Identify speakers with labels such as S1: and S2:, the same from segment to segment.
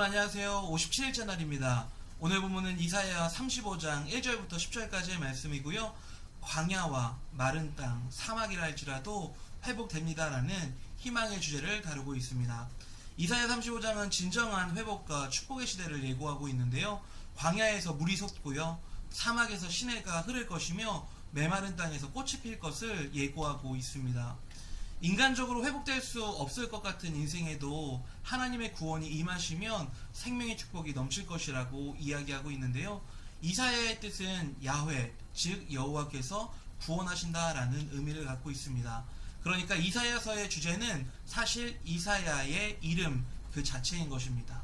S1: 여러분 안녕하세요. 57일째 날입니다. 오늘 본문은 이사야 35장 1절부터 10절까지의 말씀이고요. 광야와 마른 땅, 사막이라 할지라도 회복됩니다라는 희망의 주제를 다루고 있습니다. 이사야 35장은 진정한 회복과 축복의 시대를 예고하고 있는데요. 광야에서 물이 솟고요. 사막에서 시내가 흐를 것이며 메마른 땅에서 꽃이 필 것을 예고하고 있습니다. 인간적으로 회복될 수 없을 것 같은 인생에도 하나님의 구원이 임하시면 생명의 축복이 넘칠 것이라고 이야기하고 있는데요. 이사야의 뜻은 야훼, 즉 여호와께서 구원하신다라는 의미를 갖고 있습니다. 그러니까 이사야서의 주제는 사실 이사야의 이름 그 자체인 것입니다.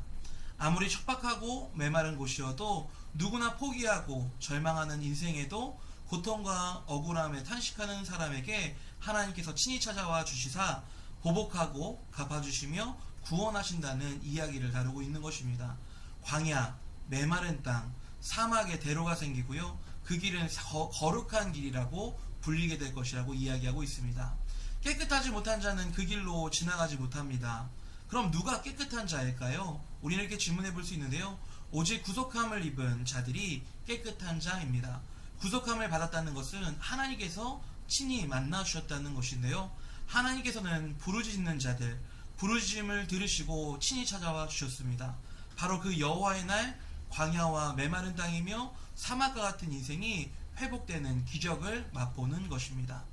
S1: 아무리 척박하고 메마른 곳이어도 누구나 포기하고 절망하는 인생에도 고통과 억울함에 탄식하는 사람에게 하나님께서 친히 찾아와 주시사 보복하고 갚아주시며 구원하신다는 이야기를 다루고 있는 것입니다. 광야, 메마른 땅, 사막에 대로가 생기고요. 그 길은 거, 거룩한 길이라고 불리게 될 것이라고 이야기하고 있습니다. 깨끗하지 못한 자는 그 길로 지나가지 못합니다. 그럼 누가 깨끗한 자일까요? 우리는 이렇게 질문해 볼 수 있는데요. 오직 구속함을 입은 자들이 깨끗한 자입니다. 구속함을 받았다는 것은 하나님께서 친히 만나 주셨다는 것인데요. 하나님께서는 부르짖는 자들, 부르짖음을 들으시고 친히 찾아와 주셨습니다. 바로 그 여호와의 날 광야와 메마른 땅이며 사막과 같은 인생이 회복되는 기적을 맛보는 것입니다.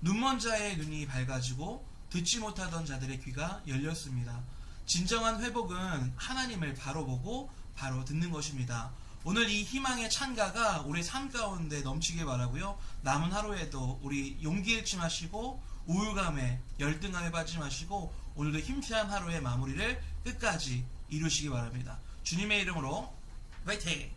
S1: 눈먼 자의 눈이 밝아지고 듣지 못하던 자들의 귀가 열렸습니다. 진정한 회복은 하나님을 바로 보고 바로 듣는 것입니다. 오늘 이 희망의 찬가가 우리 삶 가운데 넘치길 바라고요. 남은 하루에도 우리 용기 잃지 마시고 우울감에 열등감에 빠지지 마시고 오늘도 힘찬 하루의 마무리를 끝까지 이루시기 바랍니다. 주님의 이름으로 화이팅!